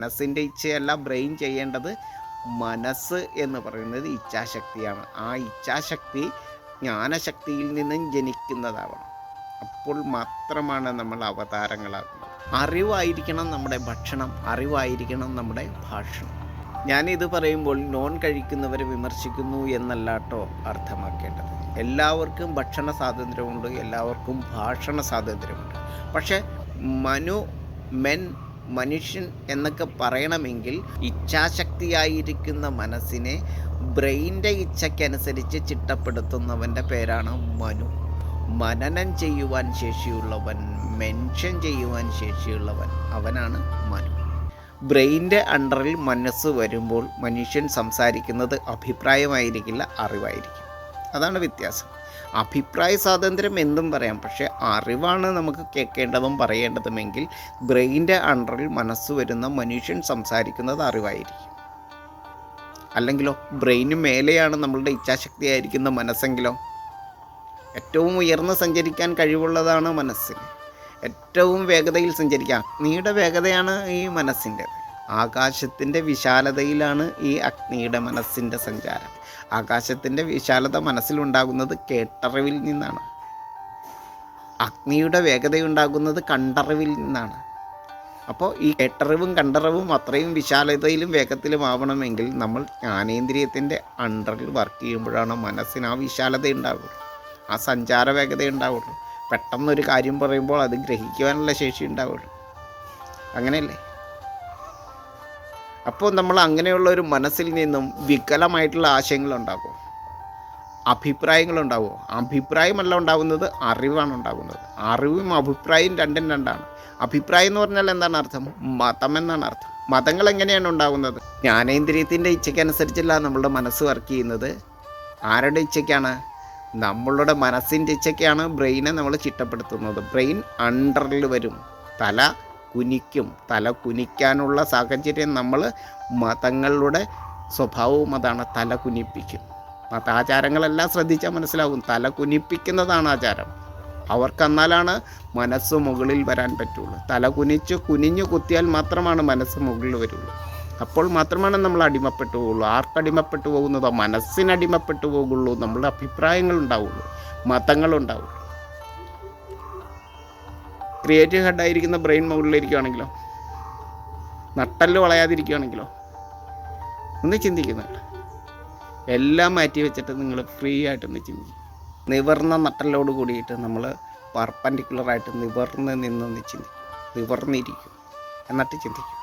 മനസ്സിന്റെ ഇച്ഛയല്ല ബ്രെയിൻ ചെയ്യേണ്ടത് മനസ്സ് എന്ന് പറയുന്നത് ഇച്ഛാശക്തിയാണ്. ആ ഇച്ഛാശക്തി ജ്ഞാനശക്തിയിൽ നിന്നും ജനിക്കുന്നതാവണം. അപ്പോൾ മാത്രമാണ് നമ്മൾ അവതാരങ്ങളാകുന്നത്. അറിവായിരിക്കണം നമ്മുടെ ഭക്ഷണം അറിവായിരിക്കണം നമ്മുടെ ഭാഷണം. ഞാനിത് പറയുമ്പോൾ നോൺ കഴിക്കുന്നവരെ വിമർശിക്കുന്നു എന്നല്ല കേട്ടോ അർത്ഥമാക്കേണ്ടത്. എല്ലാവർക്കും ഭക്ഷണ സ്വാതന്ത്ര്യമുണ്ട് എല്ലാവർക്കും ഭാഷണ സ്വാതന്ത്ര്യമുണ്ട്. പക്ഷേ മനു മെൻ മനുഷ്യൻ എന്നൊക്കെ പറയണമെങ്കിൽ ഇച്ഛാശക്തിയായിരിക്കുന്ന മനസ്സിനെ ബ്രെയിന്റെ ഇച്ഛയ്ക്കനുസരിച്ച് ചിട്ടപ്പെടുത്തുന്നവന്റെ പേരാണ് മനു. മനനം ചെയ്യുവാൻ ശേഷിയുള്ളവൻ മെൻഷൻ ചെയ്യുവാൻ ശേഷിയുള്ളവൻ അവനാണ് മനു. ബ്രെയിന്റെ അണ്ടറിൽ മനസ്സ് വരുമ്പോൾ മനുഷ്യൻ സംസാരിക്കുന്നത് അഭിപ്രായമായിരിക്കില്ല അറിവായിരിക്കും അതാണ് വ്യത്യാസം. അഭിപ്രായ സ്വാതന്ത്ര്യം എന്തും പറയാം പക്ഷേ അറിവാണ് നമുക്ക് കേൾക്കേണ്ടതും പറയേണ്ടതുമെങ്കിൽ ബ്രെയിന്റെ അണ്ടറിൽ മനസ്സ് വരുന്ന മനുഷ്യൻ സംസാരിക്കുന്നത് അറിവായിരിക്കും. അല്ലെങ്കിലോ ബ്രെയിന് മേലെയാണ് നമ്മളുടെ ഇച്ഛാശക്തിയായിരിക്കുന്ന മനസ്സെങ്കിലോ. ഏറ്റവും ഉയർന്ന് സഞ്ചരിക്കാൻ കഴിവുള്ളതാണ് മനസ്സിന്. ഏറ്റവും വേഗതയിൽ സഞ്ചരിക്കാം. നീയുടെ വേഗതയാണ് ഈ മനസ്സിന്റെത്. ആകാശത്തിന്റെ വിശാലതയിലാണ് ഈ അഗ്നിയുടെ മനസ്സിന്റെ സഞ്ചാരം. ആകാശത്തിന്റെ വിശാലത മനസ്സിലുണ്ടാകുന്നത് കേട്ടറിവിൽ നിന്നാണ്. അഗ്നിയുടെ വേഗതയുണ്ടാകുന്നത് കണ്ടറിവിൽ നിന്നാണ്. അപ്പോൾ ഈ കേട്ടറിവും കണ്ടറിവും അത്രയും വിശാലതയിലും വേഗത്തിലും ആവണമെങ്കിൽ നമ്മൾ ജ്ഞാനേന്ദ്രിയത്തിന്റെ അണ്ടറിൽ വർക്ക് ചെയ്യുമ്പോഴാണ് മനസ്സിന് ആ വിശാലത ഉണ്ടാവുള്ളൂ. ആ സഞ്ചാര വേഗത ഉണ്ടാവുള്ളൂ. പെട്ടെന്നൊരു കാര്യം പറയുമ്പോൾ അത് ഗ്രഹിക്കുവാനുള്ള ശേഷി ഉണ്ടാവുള്ളൂ. അങ്ങനെയല്ലേ? അപ്പോൾ നമ്മൾ അങ്ങനെയുള്ള ഒരു മനസ്സിൽ നിന്നും വികലമായിട്ടുള്ള ഉണ്ടാകുമോ അഭിപ്രായങ്ങളുണ്ടാവുമോ അഭിപ്രായമല്ല ഉണ്ടാകുന്നത് അറിവാണ് ഉണ്ടാകുന്നത്. അറിവും അഭിപ്രായവും രണ്ടും രണ്ടാണ്. അഭിപ്രായം എന്ന് പറഞ്ഞാൽ എന്താണ് അർത്ഥം? മതം എന്നാണ് അർത്ഥം. മതങ്ങൾ എങ്ങനെയാണ് ഉണ്ടാകുന്നത്? ജ്ഞാനേന്ദ്രിയത്തിന്റെ ഇച്ഛയ്ക്കനുസരിച്ചല്ല നമ്മളുടെ മനസ്സ് വർക്ക് ചെയ്യുന്നത്. ആരുടെ ഇച്ഛയ്ക്കാണ്? നമ്മളുടെ മനസ്സിന്റെ ഇച്ഛയ്ക്കാണ് ബ്രെയിനെ നമ്മൾ ചിട്ടപ്പെടുത്തുന്നത്. ബ്രെയിൻ അണ്ടറിൽ വരും. തല കുനിക്കും തല കുനിക്കാനുള്ള സാഹചര്യം നമ്മൾ മതങ്ങളുടെ സ്വഭാവവും അതാണ് തല കുനിപ്പിക്കും. മതാചാരങ്ങളെല്ലാം ശ്രദ്ധിച്ചാൽ മനസ്സിലാകും തല കുനിപ്പിക്കുന്നതാണ് ആചാരം. അവർക്കെന്നാലാണ് മനസ്സ് മുകളിൽ വരാൻ പറ്റുള്ളൂ. തല കുനിച്ച് കുനിഞ്ഞു കുത്തിയാൽ മാത്രമാണ് മനസ്സ് മുകളിൽ വരുള്ളൂ. അപ്പോൾ മാത്രമാണ് നമ്മൾ അടിമപ്പെട്ടു പോകുള്ളൂ ആർക്കടിമപ്പെട്ടു പോകുന്നതോ മനസ്സിനടിമപ്പെട്ടു പോകുള്ളൂ നമ്മളുടെ അഭിപ്രായങ്ങൾ ഉണ്ടാവുള്ളൂ. മതങ്ങളുണ്ടാവുള്ളൂ ക്രിയേറ്റീവ് ഹെഡായിരിക്കുന്ന ബ്രെയിൻ മുകളിലിരിക്കുകയാണെങ്കിലോ നട്ടൽ വളയാതിരിക്കുകയാണെങ്കിലോ ഒന്ന് ചിന്തിക്കുന്നുണ്ട്. എല്ലാം മാറ്റി വെച്ചിട്ട് നിങ്ങൾ ഫ്രീ ആയിട്ടൊന്ന് ചിന്തിക്കും നിവർന്ന നട്ടലോട് കൂടിയിട്ട് നമ്മൾ പർപ്പൻഡിക്കുലറായിട്ട് നിവർന്ന് നിന്നൊന്ന് ചിന്തിക്കും നിവർന്നിരിക്കും. എന്നിട്ട് ചിന്തിക്കും.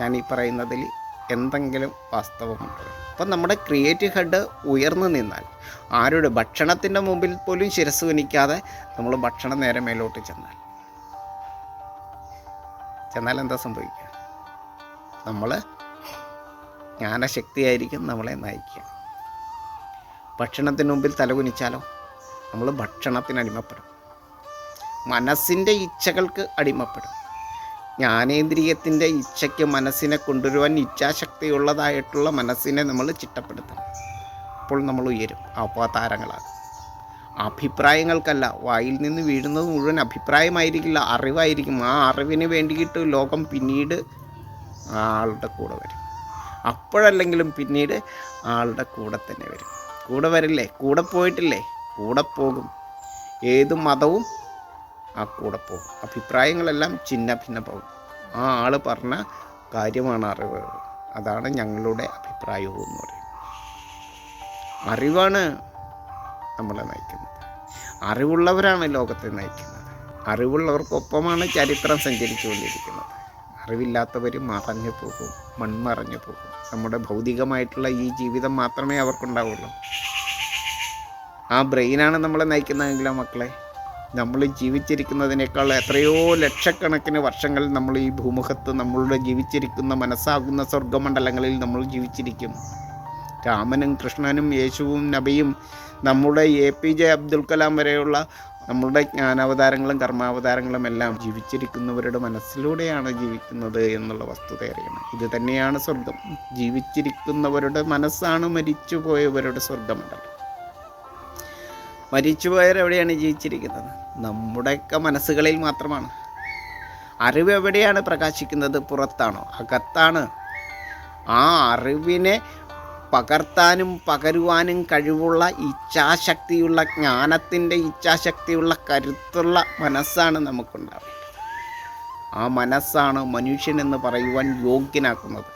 ഞാൻ ഈ പറയുന്നതിൽ എന്തെങ്കിലും വാസ്തവമുണ്ടോ? അപ്പം നമ്മുടെ ക്രിയേറ്റീവ് ഹെഡ് ഉയർന്നു നിന്നാൽ ആരുടെ? ഭക്ഷണത്തിന്റെ മുമ്പിൽ പോലും ശിരസ് വനിക്കാതെ നമ്മൾ ഭക്ഷണം നേരെ മേലോട്ട് ചെന്നാൽ. ചെന്നാൽ എന്താ സംഭവിക്കുക? നമ്മൾ ജ്ഞാനശക്തിയായിരിക്കും നമ്മളെ നയിക്കുക. ഭക്ഷണത്തിന് മുമ്പിൽ തലകുനിച്ചാലോ നമ്മൾ ഭക്ഷണത്തിന് അടിമപ്പെടും. മനസ്സിന്റെ ഇച്ഛകൾക്ക് അടിമപ്പെടും. ജ്ഞാനേന്ദ്രിയത്തിന്റെ ഇച്ഛയ്ക്ക് മനസ്സിനെ കൊണ്ടുവരുവാൻ ഇച്ഛാശക്തിയുള്ളതായിട്ടുള്ള മനസ്സിനെ നമ്മൾ ചിട്ടപ്പെടുത്തണം. അപ്പോൾ നമ്മൾ ഉയരും. അവതാരങ്ങളാകും അഭിപ്രായങ്ങൾക്കല്ല. വായിൽ നിന്ന് വീഴുന്നത് മുഴുവൻ അഭിപ്രായമായിരിക്കില്ല അറിവായിരിക്കും. ആ അറിവിന് വേണ്ടിയിട്ട് ലോകം പിന്നീട് ആളുടെ കൂടെ വരും. അപ്പോഴല്ലെങ്കിലും പിന്നീട് ആളുടെ കൂടെ തന്നെ വരും. കൂടെ വരില്ലേ? കൂടെ പോയിട്ടില്ലേ? കൂടെ പോകും. ഏത് മതവും ആ കൂടെ പോകും. അഭിപ്രായങ്ങളെല്ലാം ചിന്ന ഭിന്ന പോകും. ആ ആൾ പറഞ്ഞ കാര്യമാണ് അറിവ്. അതാണ് ഞങ്ങളുടെ അഭിപ്രായവും എന്ന് പറയുന്നത്. അറിവാണ് നമ്മളെ നയിക്കുന്നത്. അറിവുള്ളവരാണ് ലോകത്തെ നയിക്കുന്നത്. അറിവുള്ളവർക്കൊപ്പമാണ് ചരിത്രം സഞ്ചരിച്ചുകൊണ്ടിരിക്കുന്നത്. അറിവില്ലാത്തവർ മറഞ്ഞു പോകും മൺമറഞ്ഞു പോകും. നമ്മുടെ ഭൗതികമായിട്ടുള്ള ഈ ജീവിതം മാത്രമേ അവർക്കുണ്ടാവുള്ളൂ. ആ ബ്രെയിനാണ് നമ്മളെ നയിക്കുന്നതെങ്കിലോ മക്കളെ? നമ്മൾ ജീവിച്ചിരിക്കുന്നതിനേക്കാൾ എത്രയോ ലക്ഷക്കണക്കിന് വർഷങ്ങൾ നമ്മൾ ഈ ഭൂമുഖത്ത് നമ്മളുടെ ജീവിച്ചിരിക്കുന്ന മനസ്സാകുന്ന സ്വർഗമണ്ഡലങ്ങളിൽ നമ്മൾ ജീവിച്ചിരിക്കും. രാമനും കൃഷ്ണനും യേശുവും നബിയും നമ്മുടെ A P J Abdul Kalam വരെയുള്ള നമ്മളുടെ ജ്ഞാനാവതാരങ്ങളും കർമാവതാരങ്ങളും എല്ലാം ജീവിച്ചിരിക്കുന്നവരുടെ മനസ്സിലൂടെയാണ് ജീവിക്കുന്നത് എന്നുള്ള വസ്തുത അറിയണം. ഇത് തന്നെയാണ് സ്വർഗം ജീവിച്ചിരിക്കുന്നവരുടെ മനസ്സാണ് മരിച്ചുപോയവരുടെ സ്വർഗമണ്ഡലം മരിച്ചുപോയവരെവിടെയാണ് ജീവിച്ചിരിക്കുന്നത്? നമ്മുടെയൊക്കെ മനസ്സുകളിൽ മാത്രമാണ്. അറിവ് എവിടെയാണ് പ്രകാശിക്കുന്നത്? പുറത്താണോ? അകത്താണ്. ആ അറിവിനെ പകർത്താനും പകരുവാനും കഴിവുള്ള ഇച്ഛാശക്തിയുള്ള ജ്ഞാനത്തിന്റെ ഇച്ഛാശക്തിയുള്ള കരുത്തുള്ള മനസ്സാണ് നമുക്കുണ്ടാവേണ്ടത് ആ മനസ്സാണ് മനുഷ്യനെന്ന് പറയുവാൻ യോഗ്യനാക്കുന്നത്.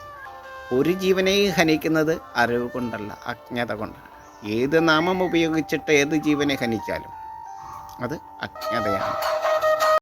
ഒരു ജീവനെയും ഹനിക്കുന്നത് അറിവ് കൊണ്ടല്ല അജ്ഞത കൊണ്ടാണ്. ഏത് നാമം ഉപയോഗിച്ചിട്ട് ഏത് ജീവനെ ഹനിച്ചാലും അത് അജ്ഞതയാണ്.